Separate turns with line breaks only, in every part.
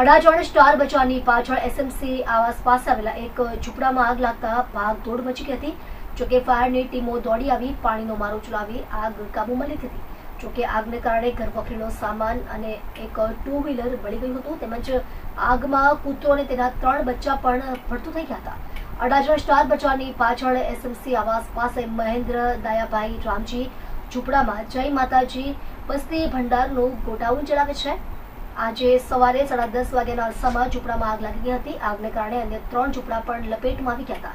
Adajan star બચાવની પાછળ SMC આવાસ પાસે આવેલા એક ઝૂંપડામાં આગ લાગતા ભાગ દોડ મચી ગઈ હતી. જોકે ફાયરની ટીમો દોડી આવી, પાણીનો મારો ચલાવી આગ કાબૂમાં લીધી હતી. જોકે આગને કારણે ઘરવખરીનો સામાન અને એક ટુ વ્હીલર બળી ગયું હતું. તેમજ આગમાં કૂતરો અને તેના ત્રણ બચ્ચા પણ ભડતું થઈ ગયા હતા. અડાજણ સ્ટાર બચાવની પાછળ એસએમસી આવાસ પાસે મહેન્દ્ર દયાભાઈ રામજી ઝૂંપડામાં જય માતાજી, વસ્તી ભંડારનું ગોડાઉન ચલાવે છે. આજે સવારે સાડા દસ વાગ્યાના અરસામાં ઝૂંપડામાં આગ લાગી ગઈ હતી. આગને કારણે અન્ય ત્રણ ઝૂંપડા પણ લપેટમાં આવી ગયા હતા.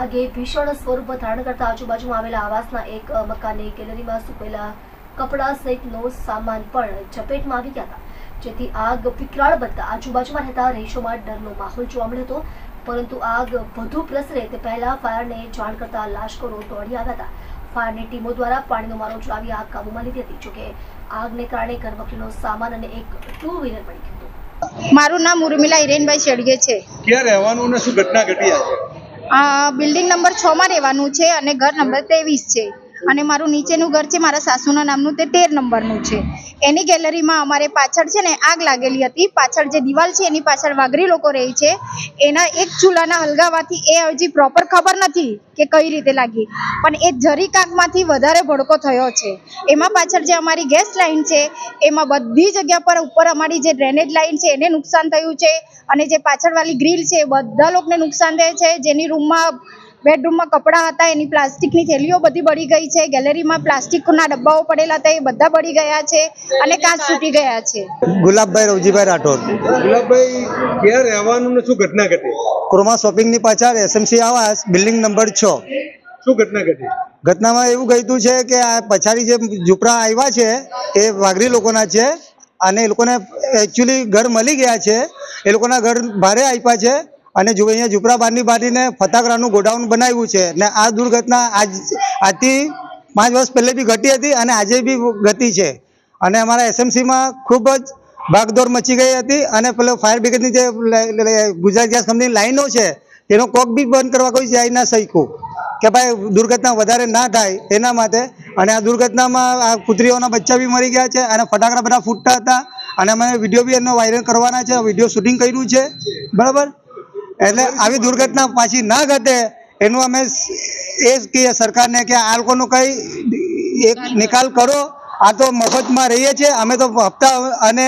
આગે ભીષણ સ્વરૂપ ધારણ કરતા આજુબાજુમાં આવેલા આવાસના એક મકાનની ગેલેરીમાં સૂકેલા કપડાં સહિતનો સામાન પણ ઝપેટમાં આવી ગયા હતા. જેથી આગ વિકરાળ બનતા આજુબાજુમાં રહેતા રહીશોમાં ડરનો માહોલ જોવા મળ્યો હતો. પરંતુ આગ વધુ પ્રસરે તે પહેલા ફાયરને જાણ કરતા લાશ્કરો દોડી આવ્યા હતા. ફાયરની ટીમો દ્વારા પાણીનો મારો ચલાવી આગ કાબૂમાં લીધી હતી. જોકે આગને કારણે ઘરવખરીનો સામાન અને એક ટુ વ્હીલર પડી ગયું હતું.
મારું નામ ઉર્મિલા હિરેનભાઈ શેડગે છે.
ક્યાં રહેવાનું અને શું ઘટના ઘટી આજે?
બિલ્ડિંગ નંબર છ માં રહેવાનું છે અને ઘર નંબર ત્રેવીસ છે. અને મારું નીચેનું ઘર છે, મારા સાસુના નામનું, તે તેર નંબરનું છે. એની ગેલેરીમાં અમારે પાછળ છે ને, આગ લાગેલી હતી. પાછળ જે દિવાલ છે, એની પાછળ વાઘરી લોકો રહે છે. એના એક ચૂલાના હલગાવાથી એ હજી પ્રોપર ખબર નથી કે કઈ રીતે લાગી. પણ એ જરી કાંકમાંથી વધારે ભડકો થયો છે. એમાં પાછળ જે અમારી ગેસ લાઇન છે, એમાં બધી જગ્યા પર ઉપર અમારી જે ડ્રેનેજ લાઇન છે, એને નુકસાન થયું છે. અને જે પાછળવાળી ગ્રીલ છે બધા લોકોને નુકસાન થયું છે. જેની રૂમમાં બેડરૂમમાં કપડાં હતા એની પ્લાસ્ટિકની થેલીઓ બધી બળી ગઈ છે ગેલેરીમાં પ્લાસ્ટિકના ડબ્બાઓ પડેલા હતા એ બધા બળી ગયા છે અને કાચ તૂટી ગયા છે.
ગુલાબભાઈ રવજીભાઈ રાઠોડ.
ગુલાબભાઈ ક્યાં રહેવાનું ને શું ઘટના ઘટી?
ક્રોમા શોપિંગની પાછળ એસએમસી આવાસ બિલ્ડિંગ નંબર છ.
શું ઘટના ઘટી?
ઘટનામાં એવું કહીતું છે કે આ પછાડી જે ઝૂંપડા આવ્યા છે એ વાઘરી લોકોના છે અને એ લોકોને એકચ્યુઅલી ઘર મળી ગયા છે એ લોકોના ઘર ભારે આપ્યા છે અને જો અહીંયા ઝૂંપડા બારની બારીને ફટાકડાનું ગોડાઉન બનાવ્યું છે ને આ દુર્ઘટના આજ આજથી પાંચ વર્ષ પહેલે બી ઘટી હતી અને આજે બી ઘટી છે. અને અમારા એસએમસીમાં ખૂબ જ ભાગદોડ મચી ગઈ હતી અને પેલો ફાયર બ્રિગેડની જે ગુજરાત ગેસ કંપનીની લાઈનો છે, તેનો કોક બી બંધ કરવા કોઈ જાય ના શક્યું. કે ભાઈ દુર્ઘટના વધારે ના થાય એના માટે અને આ દુર્ઘટનામાં આ કૂતરીઓના બચ્ચા બી મરી ગયા છે અને ફટાકડા બધા ફૂટતા હતા. અને અમે વીડિયો બી એનો વાયરલ કરવાના છે, વીડિયો શૂટિંગ કર્યું છે. બરાબર? એટલે આવી દુર્ઘટના પાછી ના ઘટે એનું અમે એ જ કહીએ સરકારને કે આ લોકોનો કંઈ એક નિકાલ કરો. આ તો મફતમાં રહીએ છીએ. અમે તો હપ્તા અને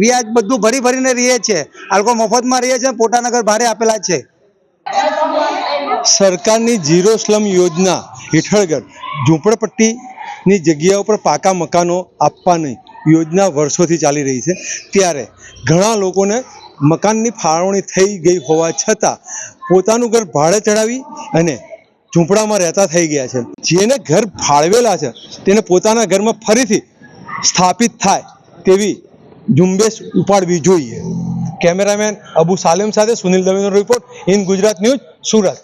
વ્યાજ બધું ભરી ભરીને રહીએ છીએ. આ લોકો મફતમાં રહીએ છીએ પોતાના ઘર ભારે આપેલા છે.
સરકારની ઝીરો સ્લમ યોજના હેઠળ ઝૂંપડપટ્ટીની જગ્યા ઉપર પાકા મકાનો આપવાની યોજના વર્ષોથી ચાલી રહી છે. ત્યારે ઘણા લોકોને મકાનની ફાળવણી થઈ ગઈ હોવા છતાં પોતાનું ઘર ભાડે ચડાવી અને ઝૂંપડામાં રહેતા થઈ ગયા છે. જેને ઘર ફાળવેલા છે, તેને પોતાના ઘરમાં ફરીથી સ્થાપિત થાય તેવી ઝુંબેશ ઉપાડવી જોઈએ. કેમેરામેન અબુ સાલેમ સાથે Sunil દવેનો report in Gujarat news Surat.